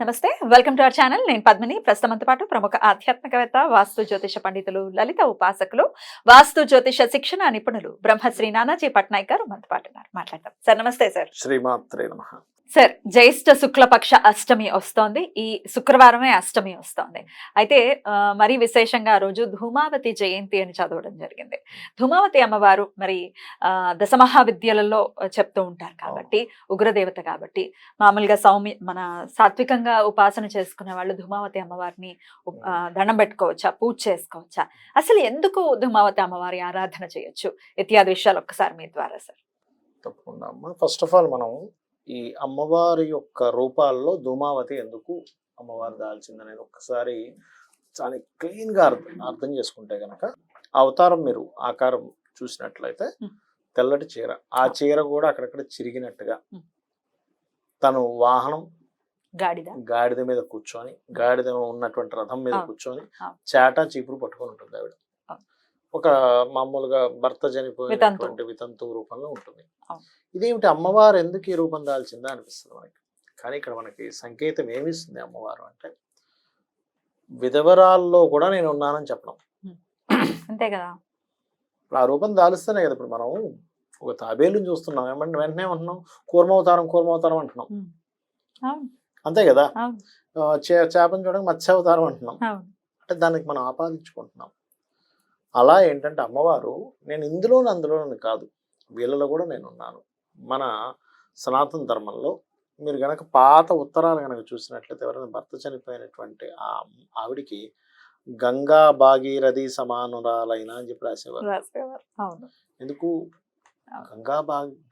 నమస్తే welcome to our channel. నేను పద్మిని. ప్రస్తుతంతో పాటు ప్రముఖ ఆధ్యాత్మికవేత్త వాస్తు జ్యోతిష పండితులు లలిత ఉపాసకులు వాస్తు జ్యోతిష శిక్షణ నిపుణులు బ్రహ్మశ్రీ నానాజీ పట్నాయక్ గారు మనతో పాటు మాట్లాడతాం సార్ నమస్తే సార్. శ్రీమాత్రే నమ. సార్ జ్యేష్ఠ శుక్లపక్ష అష్టమి వస్తోంది. ఈ శుక్రవారమే అష్టమి వస్తోంది. అయితే మరీ విశేషంగా ఆ రోజు ధూమావతి జయంతి అని చదవడం జరిగింది. ధూమావతి అమ్మవారు మరి ఆ, దశమహావిద్యలలో చెప్తూ ఉంటారు కాబట్టి ఉగ్రదేవత కాబట్టి మామూలుగా సౌమ్య మన సాత్వికంగా ఉపాసన చేసుకునే వాళ్ళు ధూమావతి అమ్మవారిని దండం పెట్టుకోవచ్చా పూజ చేసుకోవచ్చా? అసలు ఎందుకు ధూమావతి అమ్మవారి ఆరాధన చేయొచ్చు? ఇత్యాది విషయాలు ఒక్కసారి మీ ద్వారా సార్. తప్పకుండా అమ్మ. ఫస్ట్ ఆఫ్ ఆల్ మనం ఈ అమ్మవారి యొక్క రూపాల్లో ధూమావతి ఎందుకు అమ్మవారు దాల్చిందనేది ఒక్కసారి చాలా క్లీన్గా అర్థం అర్థం చేసుకుంటే గనక ఆ అవతారం మీరు ఆకారం చూసినట్లయితే. తెల్లటి చీర ఆ చీర కూడా అక్కడక్కడ చిరిగినట్టుగా. తను వాహనం గాడిద గాడిద మీద కూర్చొని గాడిద ఉన్నటువంటి రథం మీద. కూర్చొని. చాటా చీపురు పట్టుకొని ఉంటుంది ఆవిడ. ఒక మామూలుగా భర్త చనిపోయినటువంటి వితంతు రూపంలో ఉంటుంది. ఇదేమిటి అమ్మవారు ఎందుకు ఈ రూపం దాల్చిందా అనిపిస్తుంది మనకి? కానీ ఇక్కడ మనకి సంకేతం ఏమిస్తుంది అమ్మవారు అంటే విధవరాల్లో కూడా నేను ఉన్నానని చెప్పడం. అంతే కదా. ఇప్పుడు ఆ రూపం దాలుస్తేనే కదా ఇప్పుడు మనం ఒక తాబేలుని చూస్తున్నాం. ఏమంటే వెంటనే ఉంటున్నాం కూర్మావతారం కూర్మావతారం అంటున్నాం. అంతే కదా. చేపను చూడడానికి మత్స్యావతారం అంటున్నాం. అంటే దానికి మనం ఆపాదించుకుంటున్నాం. అలా ఏంటంటే అమ్మవారు నేను ఇందులోని అందులోని కాదు వీళ్ళలో కూడా నేను ఉన్నాను మన సనాతన ధర్మంలో మీరు గనక పాత ఉత్తరాలు గనక చూసినట్లయితే ఎవరైనా భర్త చనిపోయినటువంటి ఆ ఆవిడికి గంగా భాగీరథి సమానురాలైన అని చెప్పి రాసేవారు. ఎందుకు? గంగా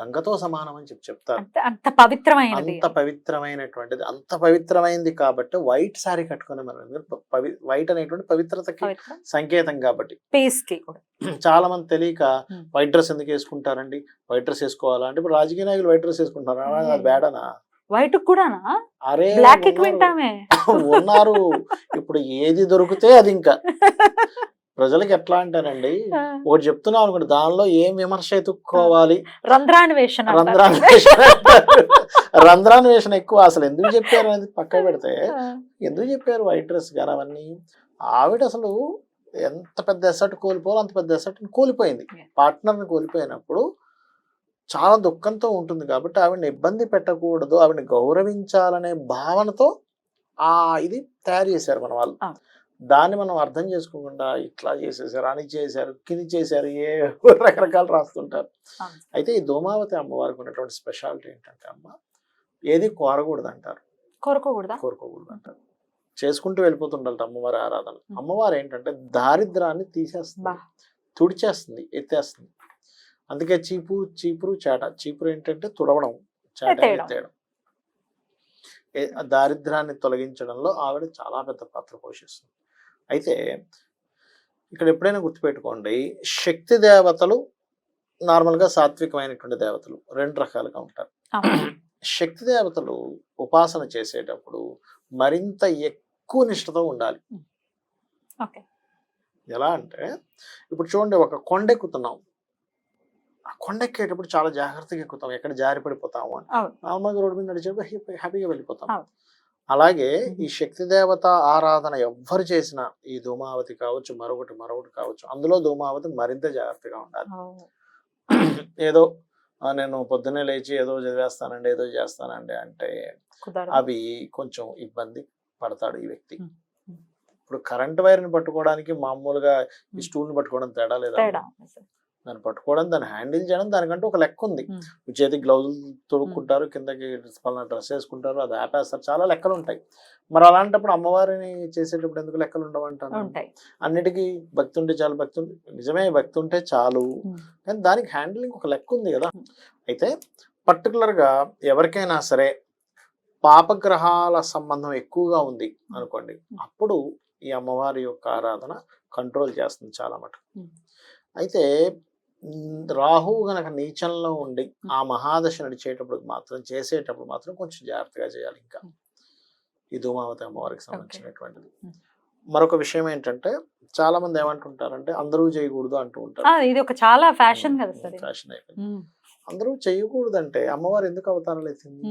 గంగతో సమానం అని చెప్పి చెప్తారు. అంత పవిత్రమైనది అంత పవిత్రమైనటువంటిది అంత పవిత్రమైంది కాబట్టి వైట్ సారీ కట్టుకుని మనం వైట్ అనేటువంటి పవిత్రతకి పవిత్రం సంకేతం కాబట్టి. పీస్కి కూడా. చాలా మంది తెలియక. వైట్ డ్రెస్ ఎందుకు వేసుకుంటారండి? వైట్ డ్రెస్ వేసుకోవాలా? అంటే ఇప్పుడు రాజకీయ నాయకులు వైట్ డ్రెస్ వేసుకుంటారు. అది బేడనా? వైట్ కూడానా? అరే బ్లాక్ ఉన్నారు. ఇప్పుడు ఏది దొరికితే అది ఇంకా. ప్రజలకి ఎట్లా అంటారండి ఒకటి చెప్తున్నాం అనుకోండి దానిలో ఏం విమర్శ ఎత్తుక్కోవాలి రంధ్రాన్వేషణ. రంధ్రాన్వేషణ. రంధ్రాన్వేషణ ఎక్కువ అసలు ఎందుకు చెప్పారు అనేది పక్క పెడితే ఎందుకు చెప్పారు వైట్ డ్రెస్ కానీ అవన్నీ ఆవిడ అసలు ఎంత పెద్ద ఎసట్ కోల్పోవాలో అంత పెద్ద ఎసట్ కోల్పోయింది. పార్ట్నర్ని కోల్పోయినప్పుడు చాలా దుఃఖంతో ఉంటుంది కాబట్టి ఆవిడని ఇబ్బంది పెట్టకూడదు ఆవిడని గౌరవించాలనే భావనతో ఆ ఇది తయారు చేశారు మన వాళ్ళు. దాన్ని మనం అర్థం చేసుకోకుండా ఇట్లా చేసేసారు అని చేశారు కింది చేశారు ఏ రకరకాలు రాస్తుంటారు. అయితే ఈ దోమావతి అమ్మవారికి ఉన్నటువంటి స్పెషాలిటీ ఏంటంటే అమ్మ ఏది కోరకూడదు అంటారు కోరుకోకూడదా? కోరుకోకూడదు అంటారు చేసుకుంటూ వెళ్ళిపోతుండాలి అమ్మవారి ఆరాధన. అమ్మవారు ఏంటంటే దారిద్రాన్ని తీసేస్తుంది. తుడిచేస్తుంది ఎత్తేస్తుంది. అందుకే చీపు చీపురు చాట. చీపురు ఏంటంటే తుడవడం చాట ఎత్తేయడం. దారిద్రాన్ని తొలగించడంలో ఆవిడ చాలా పెద్ద పాత్ర పోషిస్తుంది. అయితే ఇక్కడ ఎప్పుడైనా గుర్తుపెట్టుకోండి శక్తి దేవతలు నార్మల్గా సాత్వికమైనటువంటి దేవతలు రెండు రకాలుగా ఉంటారు. శక్తి దేవతలు ఉపాసన చేసేటప్పుడు మరింత ఎక్కువ నిష్ఠతో ఉండాలి. ఎలా అంటే ఇప్పుడు చూడండి ఒక కొండ ఎక్కుతున్నాం. ఆ కొండ ఎక్కేటప్పుడు చాలా జాగ్రత్తగా ఎక్కుతాం. ఎక్కడ జారి పడిపోతాము. నార్మల్గా రోడ్డు మీద నడిచేటప్పుడు హ్యాపీ- హ్యాపీగా వెళ్ళిపోతాం. అలాగే. ఈ శక్తి దేవత ఆరాధన ఎవ్వరు చేసినా ఈ ధూమావతి కావచ్చు మరొకటి మరొకటి కావచ్చు అందులో ధూమావతి మరింత జాగ్రత్తగా ఉండాలి. ఏదో "ఆ, నేను పొద్దున్నే లేచి ఏదో చదివేస్తానండి ఏదో చేస్తానండి అంటే. అవి కొంచెం ఇబ్బంది పడతాడు ఈ వ్యక్తి. ఇప్పుడు కరెంట్ వైర్ని పట్టుకోవడానికి మామూలుగా ఈ. స్టూల్ని పట్టుకోవడం తేడా లేదా. దాన్ని పట్టుకోవడం దాన్ని హ్యాండిల్ చేయడం దానికంటే ఒక లెక్క ఉంది. చేతికి గ్లౌజులు తొడుక్కుంటారు కిందకి పలానా డ్రెస్ వేసుకుంటారు అది ఆపేస్తారు. చాలా లెక్కలు ఉంటాయి మరి అలాంటప్పుడు అమ్మవారిని చేసేటప్పుడు ఎందుకు లెక్కలు ఉండవంటాను అన్నిటికీ భక్తి ఉంటే చాలు భక్తి ఉంటే నిజమే భక్తి ఉంటే చాలు. కానీ దానికి హ్యాండిలింగ్ ఒక లెక్క ఉంది కదా. అయితే పర్టికులర్గా ఎవరికైనా సరే పాపగ్రహాల సంబంధం ఎక్కువగా ఉంది అనుకోండి. అప్పుడు ఈ అమ్మవారి యొక్క ఆరాధన కంట్రోల్ చేస్తుంది చాలా మటుకు. ఉం. అయితే రాహువు గనక నీచంలో ఉండి ఆ మహాదశ నడిచేటప్పుడు మాత్రం చేసేటప్పుడు మాత్రం కొంచెం జాగ్రత్తగా చేయాలి ఇంకా. ఈ ధూమావతి అమ్మవారికి సంబంధించినటువంటిది. మరొక విషయం ఏంటంటే చాలా మంది ఏమంటుంటారంటే అందరూ చేయకూడదు అంటూ ఉంటారు. ఇది ఒక చాలా ఫ్యాషన్ కదా. ఫ్యాషన్ అయిపోయింది. అందరూ చేయకూడదు అంటే అమ్మవారు ఎందుకు అవతారాలు ఎత్తింది?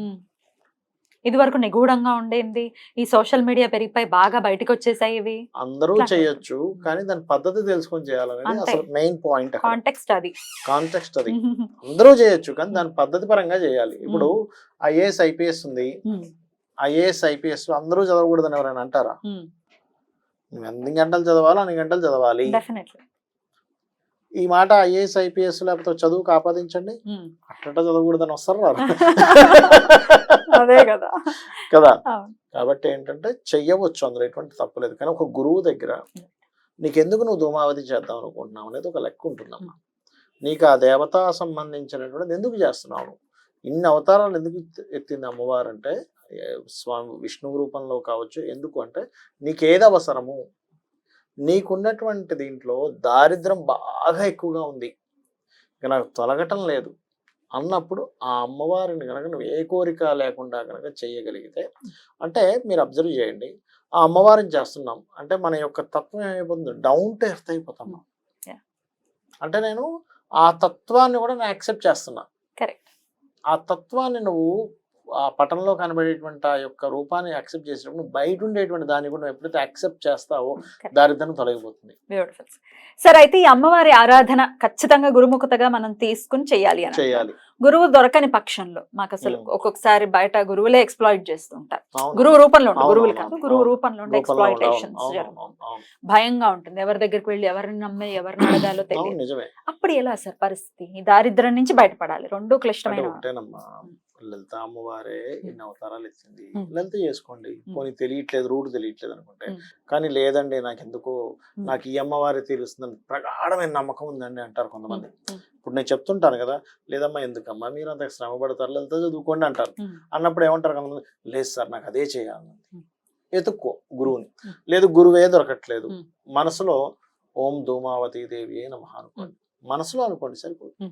ఉమ్. ఇది వరకు నిగూఢంగా ఉండేది. ఈ సోషల్ మీడియా పెరిగిపోయి బాగా బయటకు వచ్చేసాయి ఇవి. అందరూ చేయొచ్చు కానీ దాని పద్ధతి తెలుసుకొని చేయాలనేది. అసలు మెయిన్ పాయింట్ కాంటెక్స్ట్ అది. కాంటెక్స్ట్ అది. అందరూ చేయొచ్చు కానీ దాని పద్ధతి పరంగా చేయాలి. ఇప్పుడు ఐఏఎస్ ఐపీఎస్ ఉంది. ఐఏఎస్ ఐపీఎస్ అందరూ చదవకూడదని ఎవరైనా అంటారా? నువ్వు ఎన్ని గంటలు చదవాలి అన్ని గంటలు చదవాలి. ఈ మాట ఐఏఎస్ ఐపీఎస్ లేకపోతే చదువుకు ఆపాదించండి. అట్ట చదవకూడదని వస్తారు అదే కదా. కదా. కాబట్టి ఏంటంటే చెయ్యవచ్చు అందులో ఎటువంటి తప్పు లేదు. కానీ ఒక గురువు దగ్గర నీకెందుకు నువ్వు ధూమావతి చేద్దాం అనుకుంటున్నావు అనేది ఒక లెక్క ఉంటుందమ్మా. నీకు ఆ దేవత సంబంధించినటువంటిది ఎందుకు చేస్తున్నావు? ఇన్ని అవతారాలు ఎందుకు ఎత్తి- ఎత్తింది అమ్మవారు అంటే స్వామి విష్ణు రూపంలో కావచ్చు ఎందుకు అంటే నీకేది అవసరము నీకున్నటువంటి దీంట్లో దారిద్రం బాగా ఎక్కువగా ఉంది. ఇక నాకు తొలగటం లేదు. అన్నప్పుడు ఆ అమ్మవారిని కనుక నువ్వు ఏ కోరిక లేకుండా కనుక చేయగలిగితే అంటే మీరు అబ్జర్వ్ చేయండి. ఆ అమ్మవారిని చేస్తున్నాం. అంటే మన యొక్క తత్వం ఏమైపోతుంది డౌన్ టు ఎర్త్ అయిపోతాం. Yeah. అంటే నేను ఆ తత్వాన్ని కూడా నేను యాక్సెప్ట్ చేస్తున్నా. కరెక్ట్ ఆ తత్వాన్ని నువ్వు ఆ పటంలో కనబడేటువంటి ఆ యొక్క రూపాన్ని యాక్సెప్ట్ చేసినప్పుడు బయట ఉండేటువంటి దాన్ని కూడా ఎప్పుడైతే యాక్సెప్ట్ చేస్తావో. దారిద్రం తొలగిపోతుంది. బ్యూటిఫుల్ సార్ అయితే ఈ అమ్మవారి ఆరాధన ఖచ్చితంగా గురుముఖతగా మనం తీసుకుని చెయ్యాలి అని చేయాలి. గురువు దొరకని పక్షంలో మాకు అసలు. ఒక్కొక్కసారి బయట గురువులే ఎక్స్ప్లాయిట్ చేస్తుంటారు. గురువు రూపంలో గురువులు కాదు గురువు. రూపంలో ఉండే అవును. భయంగా ఉంటుంది. ఎవరి దగ్గరికి వెళ్ళి ఎవరిని నమ్మే ఎవరిని అడగాలో తెలియదు. అప్పుడు ఎలా సార్ పరిస్థితి? ఈ దారిద్ర్యం నుంచి బయటపడాలి. రెండు క్లిష్టమైన లలిత అమ్మవారే ఇన్ని అవతారాలు ఇచ్చింది. లలిత చేసుకోండి. పోనీ తెలియట్లేదు రూట్ తెలియట్లేదు అనుకుంటే. కానీ లేదండి నాకు ఎందుకు. నాకు ఈ అమ్మవారి తీరుస్తుందని ప్రగాఢమైన నమ్మకం ఉందండి అంటారు కొంతమంది. ఇప్పుడు నేను చెప్తుంటాను కదా లేదమ్మా ఎందుకమ్మా మీరు అంత శ్రమ పడతారు లలిత చదువుకోండి అంటారు. అన్నప్పుడు ఏమంటారు కొంతమంది లేదు సార్ నాకు అదే చేయాలి ఉమ్. ఎతుక్కో గురువుని. లేదు గురువే దొరకట్లేదు. మనసులో ఓం ధూమావతి దేవి నమః అనుకోండి మనసులో అనుకోండి సరిపోతుంది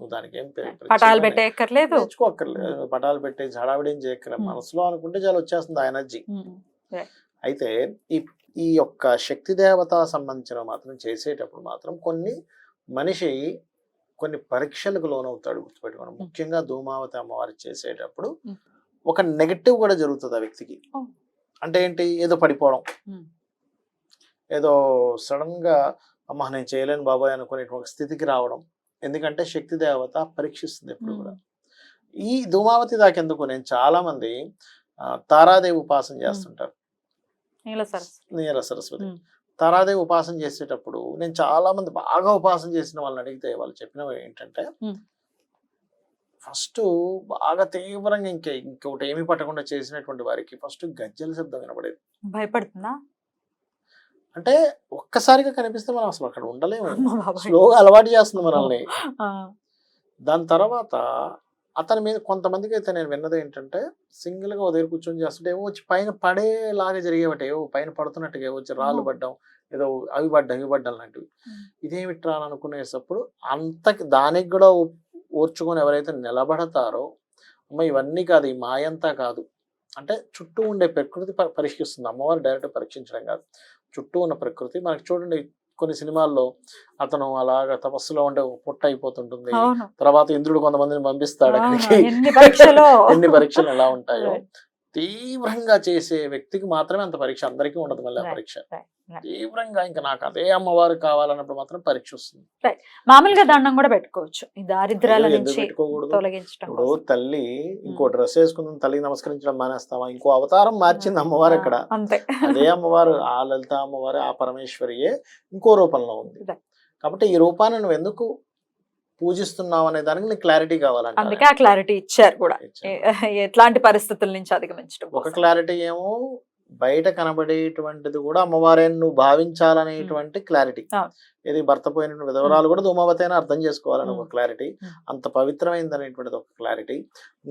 దానికి ఏం పటాలు పెట్టేయక్కర్లేదు తెచ్చుకోక్కర్లేదు పటాలు పెట్టి హడావిడేం చేయక్కర్లేదు. ఉమ్. మనసులో అనుకుంటే చాలా వచ్చేస్తుంది ఆ ఎనర్జీ. అయితే ఈ ఈ యొక్క శక్తి దేవత సంబంధించిన మాత్రం చేసేటప్పుడు మాత్రం కొన్ని మనిషి కొన్ని పరీక్షలకు లోనవుతాడు గుర్తుపెట్టుకోండి ముఖ్యంగా ధూమావతి అమ్మవారి చేసేటప్పుడు. ఒక నెగటివ్ కూడా జరుగుతుంది ఆ వ్యక్తికి. అంటే ఏంటి? ఏదో పడిపోవడం. ఏదో సడన్గా అమ్మ నేను చేయలేను బాబాయ్ అనుకునేటువంటి స్థితికి రావడం. ఎందుకంటే శక్తి దేవత పరీక్షిస్తుంది ఎప్పుడు కూడా. ఈ ధూమావతి దాకెందుకు నేను చాలా మంది తారాదేవి ఉపాసన చేస్తుంటారు. నీల సరస్వతి. తారాదేవి ఉపాసన చేసేటప్పుడు నేను చాలా మంది బాగా ఉపాసన చేసిన వాళ్ళని అడిగితే వాళ్ళు చెప్పినవి ఏంటంటే. ఫస్ట్ బాగా తీవ్రంగా ఇంకే ఇంకొకటి ఏమీ పట్టకుండా చేసినటువంటి వారికి ఫస్ట్ గజ్జల శబ్దం వినపడేది. భయపడుతుందా? అంటే ఒక్కసారిగా కనిపిస్తే మనం అసలు అక్కడ ఉండలేము. స్లోగా అలవాటు చేస్తుంది మనల్ని. దాని తర్వాత అతని మీద కొంతమందికి అయితే నేను విన్నది ఏంటంటే సింగిల్గా ఉదయం కూర్చొని చేస్తుంటే ఏవో వచ్చి పైన పడేలాగా జరిగేవట ఏవో పైన పడుతున్నట్టుగా ఏవో వచ్చి రాళ్ళు. పడ్డం ఏదో అవి పడ్డం ఇవి పడ్డం లాంటివి. ఇదేమిట్రా అని అనుకునేటప్పుడు అంత దానికి కూడా ఓర్చుకొని ఎవరైతే నిలబడతారో అమ్మ ఇవన్నీ కాదు ఈ మాయంతా కాదు. అంటే చుట్టూ ఉండే ప్రకృతి పరీక్షిస్తుంది అమ్మవారు డైరెక్ట్ పరీక్షించడం కాదు. చుట్టూ ఉన్న ప్రకృతి. మనకి చూడండి కొన్ని సినిమాల్లో అతను అలాగా తపస్సులో ఉండే పుట్ట అయిపోతుంటుంది. తర్వాత ఇంద్రుడు కొంతమందిని పంపిస్తాడు. అక్కడికి. ఎన్ని పరీక్షలో? ఎలా ఉంటాయో. తీవ్రంగా చేసే వ్యక్తికి మాత్రమే అంత పరీక్ష అందరికీ ఉండదు మళ్ళీ పరీక్ష. తీవ్రంగా ఇంకా నాకు అదే అమ్మవారు కావాలన్నప్పుడు మాత్రం పరీక్ష వస్తుంది. మామూలుగా దండం కూడా పెట్టుకోవచ్చు. ఈ నుంచి? తొలగించడం ఇప్పుడు. తల్లి ఇంకో డ్రెస్ వేసుకుందాం తల్లికి నమస్కరించడం మానేస్తావా? ఇంకో అవతారం మార్చింది అమ్మవారు ఇక్కడ అంతే. అదే అమ్మవారు ఆ లలిత అమ్మవారు ఆ పరమేశ్వరియే ఇంకో రూపంలో ఉంది. కాబట్టి ఈ రూపాన్ని నువ్వు ఎందుకు పూజిస్తున్నావు అనే దానికి నీకు క్లారిటీ కావాలంటే అందుకే ఆ క్లారిటీ ఇచ్చారు కూడా. ఎట్లాంటి పరిస్థితుల నుంచి అధిగమించడం ఒక. క్లారిటీ ఏమో బయట కనబడేటువంటిది కూడా అమ్మవారే నువ్వు భావించాలనేటువంటి క్లారిటీ. ఇది భర్త పోయిన విధవరాలు కూడా ధూమావతి అని అర్థం చేసుకోవాలని ఒక. క్లారిటీ. అంత పవిత్రమైనది అనేటువంటిది ఒక క్లారిటీ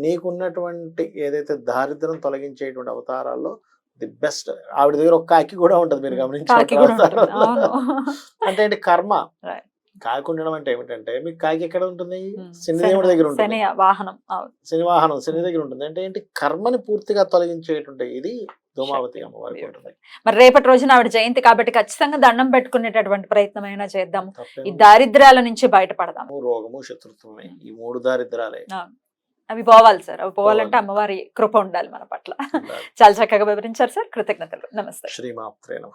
నీకున్నటువంటి ఏదైతే దారిద్రం తొలగించేటువంటి అవతారాల్లో ది బెస్ట్ ఆవిడ దగ్గర ఒక కాకి కూడా ఉంటది మీరు గమనించారు అంటే ఏంటి? కర్మ. Right. కాకి ఉండడం అంటే ఏమిటంటే మీకు కాకి ఎక్కడ ఉంటుంది. శనిదేవుడి దగ్గర ఉంటుంది శని వాహనం. శని వాహనం శని దగ్గర ఉంటుంది అంటే ఏంటి? కర్మని పూర్తిగా తొలగించేటువంటి ఇది ధూమావతి అమ్మవారికి ఉంటుంది మరి రేపటి రోజున ఆవిడ జయంతి కాబట్టి ఖచ్చితంగా దండం పెట్టుకునేటటువంటి ప్రయత్నం అయినా చేద్దాం? ఈ తప్పేం దారిద్ర్యాల నుంచి బయటపడదాం. రోగము శత్రుత్వమే. ఈ మూడు దారిద్రాలే అవి పోవాలి సార్. అవి పోవాలంటే పోవాలి. అమ్మవారి కృప ఉండాలి మన పట్ల. చాలా చక్కగా వివరించారు సార్. కృతజ్ఞతలు. నమస్తే. శ్రీమాత్రే